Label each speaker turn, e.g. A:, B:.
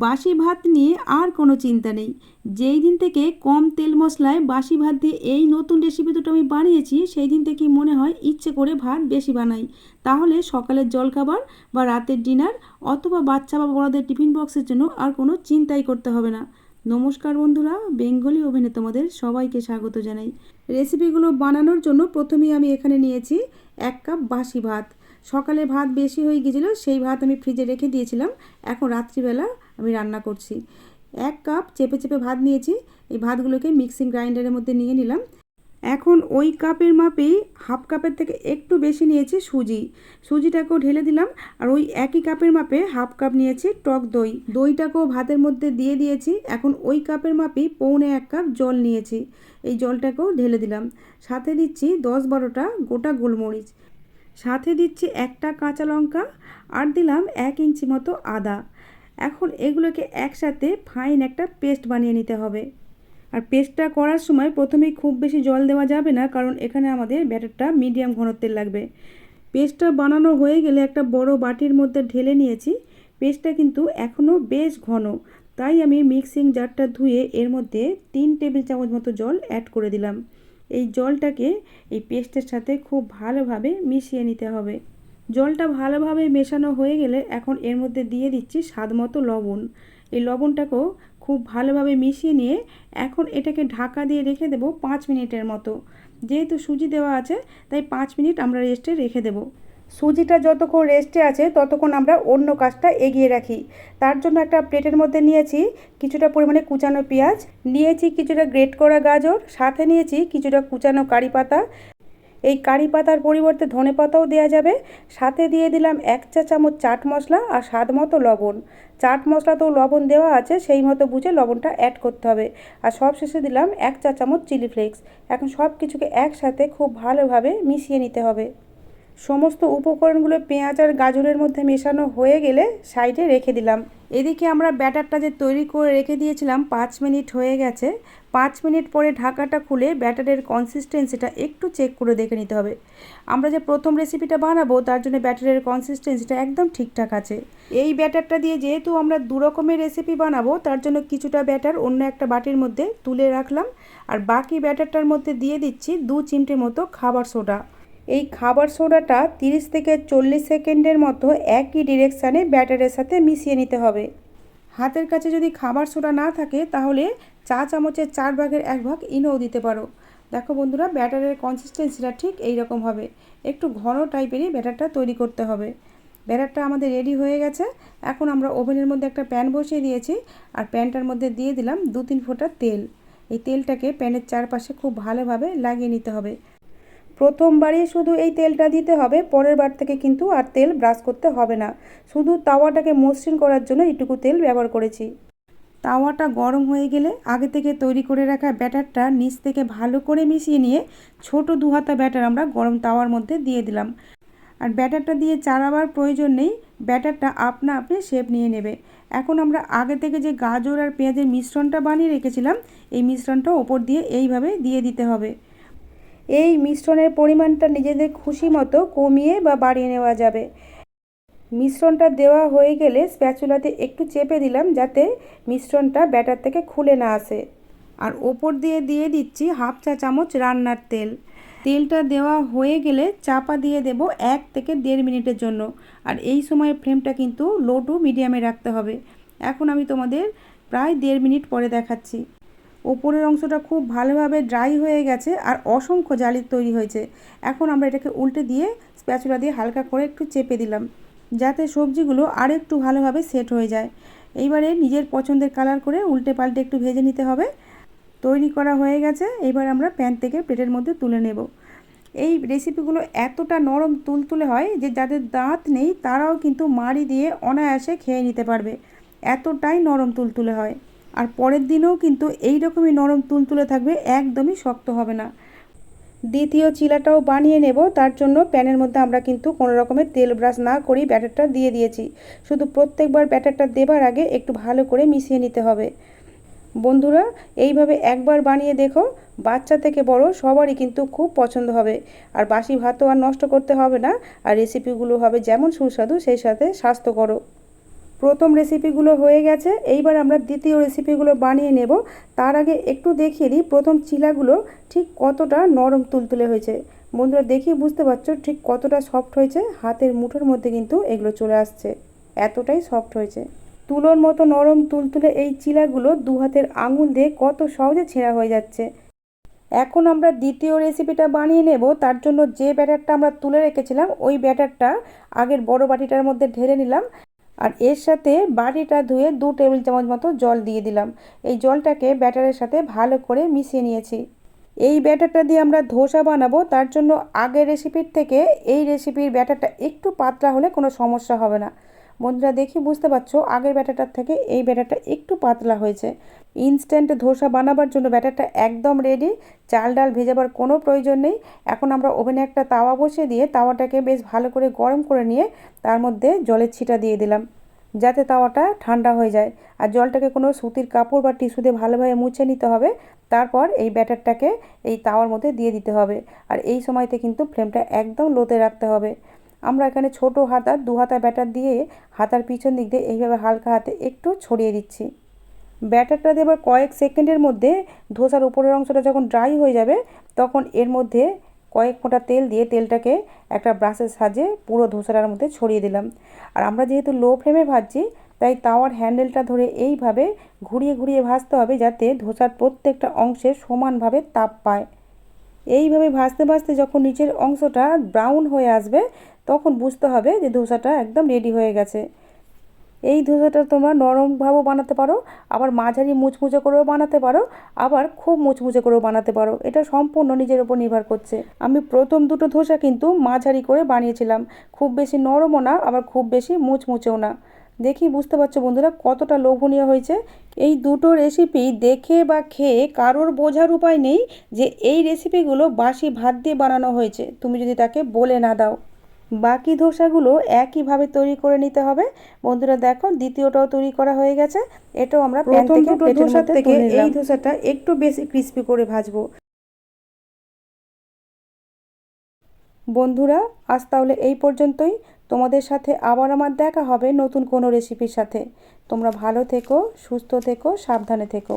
A: বাসি ভাত নিয়ে আর কোনো চিন্তা নেই। যেই দিন থেকে কম তেল মশলায় বাসি ভাত দিয়ে এই নতুন রেসিপি দুটো আমি বানিয়েছি, সেই দিন থেকেই মনে হয় ইচ্ছে করে ভাত বেশি বানাই। তাহলে সকালের জলখাবার বা রাতের ডিনার অথবা বাচ্চা বা বড়দের টিফিন বক্সের জন্য আর কোনো চিন্তাই করতে হবে না। নমস্কার বন্ধুরা, বেঙ্গলি ওভেনে তোমাদের সবাইকে স্বাগত জানাই। রেসিপিগুলো বানানোর জন্য প্রথমেই আমি এখানে নিয়েছি এক কাপ বাসি ভাত সকালে ভাত বেশি হয়ে গিয়েছিল, সেই ভাত আমি ফ্রিজে রেখে দিয়েছিলাম। এখন রাত্রিবেলা আমি রান্না করছি। এক কাপ চেপে চেপে ভাত নিয়েছি, এই ভাতগুলোকে মিক্সিং গ্রাইন্ডারের মধ্যে নিয়ে নিলাম। এখন ওই কাপের মাপেই হাফ কাপের থেকে একটু বেশি নিয়েছি সুজি। সুজিটাকেও ঢেলে দিলাম, আর ওই একই কাপের মাপে হাফ কাপ নিয়েছি টক দই। দইটাকেও ভাতের মধ্যে দিয়ে দিয়েছি, এখন ওই কাপের মাপেই পৌনে এক কাপ জল নিয়েছি। এই জলটাকেও ঢেলে দিলাম। সাথে দিচ্ছি দশ বারোটা গোটা গোলমরিচ। সাথে দিচ্ছি একটা কাঁচা লঙ্কা, আর দিলাম এক ইঞ্চি মতো আদা। এখন এগুলোকে একসাথে ফাইন একটা পেস্ট বানিয়ে নিতে হবে। আর পেস্টটা করার সময় প্রথমেই খুব বেশি জল দেওয়া যাবে না, কারণ এখানে আমাদের ব্যাটারটা মিডিয়াম ঘনত্বের লাগবে। পেস্টটা বানানো হয়ে গেলে একটা বড় বাটির মধ্যে ঢেলে নিয়েছি। পেস্টটা কিন্তু এখনও বেশ ঘন। তাই আমি মিক্সিং জারটা ধুয়ে এর মধ্যে তিন টেবিল চামচ মতো জল অ্যাড করে দিলাম। এই জলটাকে এই পেস্টের সাথে খুব ভালোভাবে মিশিয়ে নিতে হবে। জলটা ভালোভাবে মেশানো হয়ে গেলে এখন এর মধ্যে দিয়ে দিচ্ছি স্বাদ মতো লবণ। এই লবণটাকেও খুব ভালোভাবে মিশিয়ে নিয়ে এখন এটাকে ঢাকা দিয়ে রেখে দেবো পাঁচ মিনিটের মতো। যেহেতু সুজি দেওয়া আছে, তাই পাঁচ মিনিট আমরা রেস্টে রেখে দেবো। সুজিটা যতক্ষণ রেস্টে আছে, ততক্ষণ আমরা অন্য কাজটা এগিয়ে রাখি। তার জন্য একটা প্লেটের মধ্যে নিয়েছি কিছুটা পরিমাণে কুচানো পেঁয়াজ, নিয়েছি কিছুটা গ্রেট করা গাজর, সাথে নিয়েছি কিছুটা কুচানো কারি পাতা এই কারি পাতার পরিবর্তে ধনে পাতাও দেওয়া যাবে। সাথে দিয়ে দিলাম এক চা চামচ চাট মশলা আর স্বাদ মতো লবণ। চাট মশলা তো লবণ দেওয়া আছে, সেই মতো বুঝে লবণটা অ্যাড করতে হবে। আর সব শেষে দিলাম এক চা চামচ চিলি ফ্লেক্স এখন সব কিছুকে একসাথে খুব ভালোভাবে মিশিয়ে নিতে হবে। সমস্ত উপকরণগুলো পেঁয়াজ আর গাজরের মধ্যে মেশানো হয়ে গেলে সাইডে রেখে দিলাম। এদিকে আমরা ব্যাটারটা যে তৈরি করে রেখে দিয়েছিলাম, পাঁচ মিনিট হয়ে গেছে। পাঁচ মিনিট পরে ঢাকাটা খুলে ব্যাটারের কনসিস্টেন্সিটা একটু চেক করে দেখে নিতে হবে। আমরা যে প্রথম রেসিপিটা বানাবো, তার জন্য ব্যাটারের কনসিস্টেন্সিটা একদম ঠিকঠাক আছে। এই ব্যাটারটা দিয়ে যেহেতু আমরা দু রকমের রেসিপি বানাবো, তার জন্য কিছুটা ব্যাটার অন্য একটা বাটির মধ্যে তুলে রাখলাম। আর বাকি ব্যাটারটার মধ্যে দিয়ে দিচ্ছি দু চিমটে মতো খাবার সোডা। এই খাবার সোডাটা 30 থেকে চল্লিশ সেকেন্ডের মতো একই ডিরেকশানে ব্যাটারের সাথে মিশিয়ে নিতে হবে। হাতের কাছে যদি খাবার সোডা না থাকে, তাহলে চা চামচের চার ভাগের এক ভাগ ইনোও দিতে পারো। দেখো বন্ধুরা, ব্যাটারের কনসিস্টেন্সিটা ঠিক এই রকম হবে। একটু ঘন টাইপেরই ব্যাটারটা তৈরি করতে হবে। ব্যাটারটা আমাদের রেডি হয়ে গেছে। এখন আমরা ওভেনের মধ্যে একটা প্যান বসিয়ে দিয়েছি আর প্যানটার মধ্যে দিয়ে দিলাম দু তিন ফোঁটা তেল। এই তেলটাকে প্যানের চারপাশে খুব ভালোভাবে লাগিয়ে নিতে হবে। প্রথমবারই শুধু এই তেলটা দিতে হবে পরের বার থেকে কিন্তু আর তেল ব্রাশ করতে হবে না। শুধু তাওয়াটাকে মসৃণ করার জন্য এইটুকু তেল ব্যবহার করেছি। তাওয়াটা গরম হয়ে গেলে আগে থেকে তৈরি করে রাখা ব্যাটারটা নিচ থেকে ভালো করে মিশিয়ে নিয়ে ছোট দু হাতা ব্যাটার আমরা গরম তাওয়ার মধ্যে দিয়ে দিলাম। আর ব্যাটারটা দিয়ে চারাবার প্রয়োজন নেই, ব্যাটারটা আপনা আপনি শেপ নিয়ে নেবে। এখন আমরা আগে থেকে যে গাজর আর পেঁয়াজের মিশ্রণটা বানিয়ে রেখেছিলাম, এই মিশ্রণটা ওপর দিয়ে এইভাবে দিয়ে দিতে হবে। এই মিশ্রণের পরিমাণটা নিজেদের খুশি মতো কমিয়ে বা বাড়িয়ে নেওয়া যাবে। মিশ্রণটা দেওয়া হয়ে গেলে স্প্যাচুলাতে একটু চেপে দিলাম যাতে মিশ্রণটা ব্যাটার থেকে খুলে না আসে। আর ওপর দিয়ে দিয়ে দিচ্ছি হাফ চা চামচ রান্নার তেল। তেলটা দেওয়া হয়ে গেলে চাপা দিয়ে দেব এক থেকে দেড় মিনিটের জন্য। আর এই সময় ফ্লেমটা কিন্তু লো টু মিডিয়ামে রাখতে হবে। এখন আমি তোমাদের প্রায় দেড় মিনিট পরে দেখাচ্ছি। ওপরের অংশটা খুব ভালোভাবে ড্রাই হয়ে গেছে আর অসংখ্য জালির তৈরি হয়েছে। এখন আমরা এটাকে উল্টে দিয়ে স্প্যাচুলা দিয়ে হালকা করে একটু চেপে দিলাম, যাতে সবজিগুলো আর একটু ভালোভাবে সেট হয়ে যায়। এইবারে নিজের পছন্দের কালার করে উল্টে পাল্টে একটু ভেজে নিতে হবে। তৈরি করা হয়ে গেছে, এবার আমরা প্যান থেকে প্লেটের মধ্যে তুলে নেব। এই রেসিপিগুলো এতটা নরম তুলতুলে হয় যে যাদের দাঁত নেই তারাও কিন্তু মাড়ি দিয়ে অনায়াসে খেয়ে নিতে পারবে। এতটাই নরম তুলতুলে হয়। আর পরের দিনেও কিন্তু এই রকমই নরম তুলতুলে থাকবে, একদমই শক্ত হবে না। দ্বিতীয় চিলাটাও বানিয়ে নেব, তার জন্য প্যানের মধ্যে আমরা কিন্তু কোনো রকমের তেল ব্রাশ না করেই ব্যাটারটা দিয়ে দিয়েছি। শুধু প্রত্যেকবার ব্যাটারটা দেবার আগে একটু ভালো করে মিশিয়ে নিতে হবে। বন্ধুরা, এইভাবে একবার বানিয়ে দেখো, বাচ্চা থেকে বড় সবারই কিন্তু খুব পছন্দ হবে। আর বাসি ভাতও আর নষ্ট করতে হবে না, আর রেসিপিগুলো হবে যেমন সুস্বাদু, সেই সাথে স্বাস্থ্যকরও। প্রথম রেসিপিগুলো হয়ে গেছে। এইবার আমরা দ্বিতীয় রেসিপিগুলো বানিয়ে নেব। তার আগে একটু দেখিয়ে দিই প্রথম চিলাগুলো ঠিক কতটা নরম তুলতুলে হয়েছে। বন্ধুরা দেখি বুঝতে পারছ ঠিক কতটা সফট হয়েছে। হাতের মুঠোর মধ্যে কিন্তু এগুলো চলে আসছে। এতটাই সফট হয়েছে। তুলোর মতো নরম তুলতুলে এই চিলাগুলো দু হাতের আঙুল দিয়ে কত সহজে ছেঁড়া হয়ে যাচ্ছে। এখন আমরা দ্বিতীয় রেসিপিটা বানিয়ে নেব। তার জন্য যে ব্যাটারটা আমরা তুলে রেখেছিলাম, ওই ব্যাটারটা আগের বড় বাটিটার মধ্যে ঢেলে নিলাম। আর এর সাথে বাটিটা ধুয়ে দু টেবিল চামচ মতো জল দিয়ে দিলাম। এই জলটাকে ব্যাটারের সাথে ভালো করে মিশিয়ে নিয়েছি। এই ব্যাটারটা দিয়ে আমরা ধোসা বানাবো, তার জন্য আগের রেসিপির থেকে এই রেসিপির ব্যাটারটা একটু পাতলা হলে কোনো সমস্যা হবে না। বন্ধুরা দেখি বুঝতে পারছ, আগের ব্যাটারটার থেকে এই ব্যাটারটা একটু পাতলা হয়েছে। ইনস্ট্যান্ট ধোসা বানাবার জন্য ব্যাটারটা একদম রেডি চাল ডাল ভেজাবার কোনো প্রয়োজন নেই। এখন আমরা ওভেনে একটা তাওয়া বসিয়ে দিয়ে তাওয়াটাকে বেশ ভালো করে গরম করে নিয়ে তার মধ্যে জলের ছিটা দিয়ে দিলাম, যাতে তাওয়াটা ঠান্ডা হয়ে যায়। আর জলটাকে কোনো সুতির কাপড় বা টিস্যু দিয়ে ভালোভাবে মুছে নিতে হবে। তারপর এই ব্যাটারটাকে এই তাওয়ার মধ্যে দিয়ে দিতে হবে। আর এই সময়তে কিন্তু ফ্লেমটা একদম লোতে রাখতে হবে। আমরা এখানে ছোট হাতা দু হাতা ব্যাটার দিয়ে হাতার পিছন দিক দিয়ে এইভাবে হালকা হাতে একটু ছড়িয়ে দিচ্ছি। ব্যাটারটা দেবার কয়েক সেকেন্ডের মধ্যে ধোসার উপরের অংশটা যখন ড্রাই হয়ে যাবে, তখন এর মধ্যে কয়েক ফোঁটা তেল দিয়ে তেলটাকে একটা ব্রাশের সাহায্যে পুরো ধোসাটার মধ্যে ছড়িয়ে দিলাম। আর আমরা যেহেতু লো ফ্লেমে ভাজছি, তাই তাওয়ার হ্যান্ডেলটা ধরে এইভাবে ঘুরিয়ে ঘুরিয়ে ভাজতে হবে যাতে ধোসার প্রত্যেকটা অংশে সমানভাবে তাপ পায়। এইভাবে ভাজতে ভাজতে যখন নিচের অংশটা ব্রাউন হয়ে আসবে, তখন বুঝতে হবে যে ধোসাটা একদম রেডি হয়ে গেছে। এই ধোসাটা তোমরা নরমভাবেও বানাতে পারো, আবার মাঝারি মুচমুচে করেও বানাতে পারো, আবার খুব মুচমুচে করেও বানাতে পারো। এটা সম্পূর্ণ নিজের ওপর নির্ভর করছে। আমি প্রথম দুটো ধোসা কিন্তু মাঝারি করে বানিয়েছিলাম। খুব বেশি নরমও না, আবার খুব বেশি মুচমুচেও না। দেখি বুঝতে পারছ বন্ধুরা কতটা লোভনীয় হয়েছে। এই দুটো রেসিপি দেখে বা খেয়ে কারোর বোঝার উপায় নেই যে এই রেসিপিগুলো বাসি ভাত দিয়ে বানানো হয়েছে। তুমি যদি তাকে বলে না দাও। বাকি ধোসাগুলো একইভাবে তৈরি করে নিতে হবে। বন্ধুরা দেখো দ্বিতীয়টাও তৈরি করা হয়ে গেছে। এটাও আমরা প্রথম দুটো ধোসা থেকে এই ধোসাটা একটু বেশি ক্রিস্পি করে ভাজবো। বন্ধুরা আজ তাহলে এই পর্যন্তই। তোমাদের সাথে আবার আমার দেখা হবে নতুন কোনো রেসিপির সাথে। তোমরা ভালো থেকো, সুস্থ থেকো, সাবধানে থেকো।